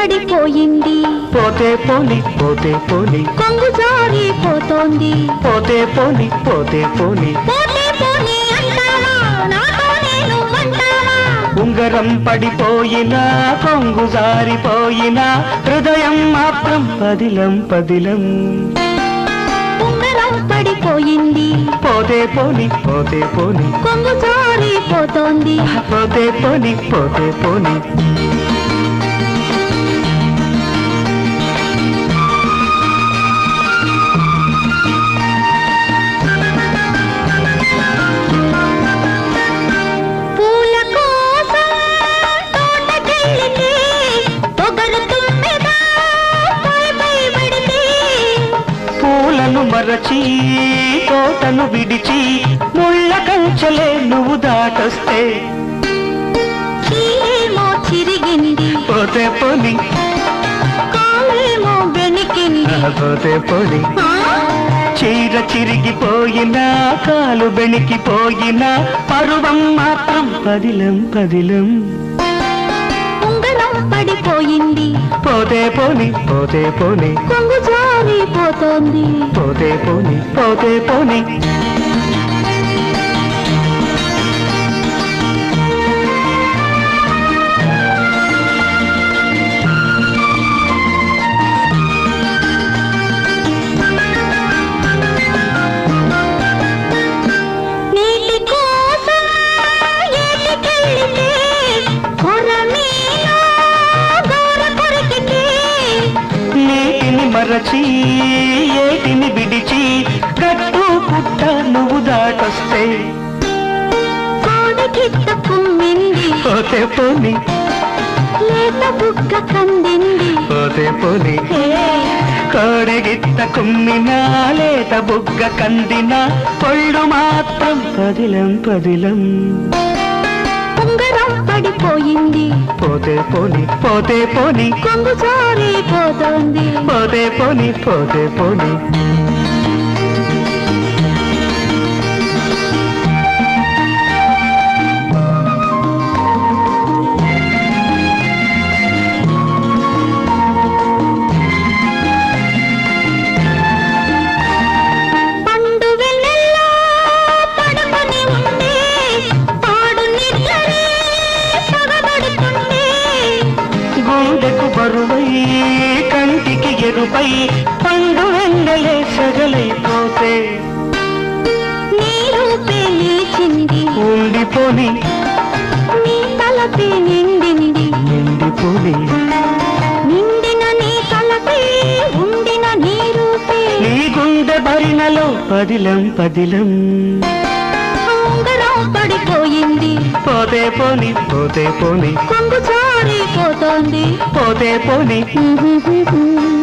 పడిపోయింది. పోతే పోని పోతే పోని. కొంగు జారిపోతోంది పోతే పోని పోతే పోని. పోతే పోనీ ఉంగరం పడిపోయినా కొంగు జారిపోయినా హృదయం మాత్రం పదిలం పదిలం. ఉంగరం పడిపోయింది. పోతే పోని పోతే పోని. కొంగు జారిపోతోంది. పోతే పోని పోతే పోని. మరచి తోటను విడిచి ముళ్ళ కంచెలే నువ్వు దాటొస్తే. చిరిగింది. పోతే పోని. కాలేమో వెనికింది పోతే పోని? చీర చిరిగిపోయినా కాలు బెణికిపోయినా పరువం మాత్రం పదిలం పదిలం. పోతే పోని పోతే పోని. కొంగు జారిపోతోంది. పోతే పోని పోతే పోని. మరచి ఏటిని విడిచి గట్టు పుట్ట నువ్వు దాటొస్తే. పోతే పోని. లేత బుగ్గ కందింది. పోతే పోని. కోడెగిత్త కుమ్మినా లేత బుగ్గ కందిన పొళ్ళు మాత్రం పదిలం పదిలం. ఉంగరం పడిపోయింది పోతే పోని పోతే పోని. కొంగు జారిపోతోంది పోతే పోని పోతే పోని. కంటికి ఎరుపై పండు వెండలే సగలైపోతే ఉండిపోని. నీ తలపే నిండింది. నిండిపోని. నిండిన నీ తలపే ఉండిన నీ రూపే. నీ గుండె భరినలో పదిలం పదిలం. పోతే పోని పోతే పోని. కొంగు జారిపోతోంది పోతే పోని.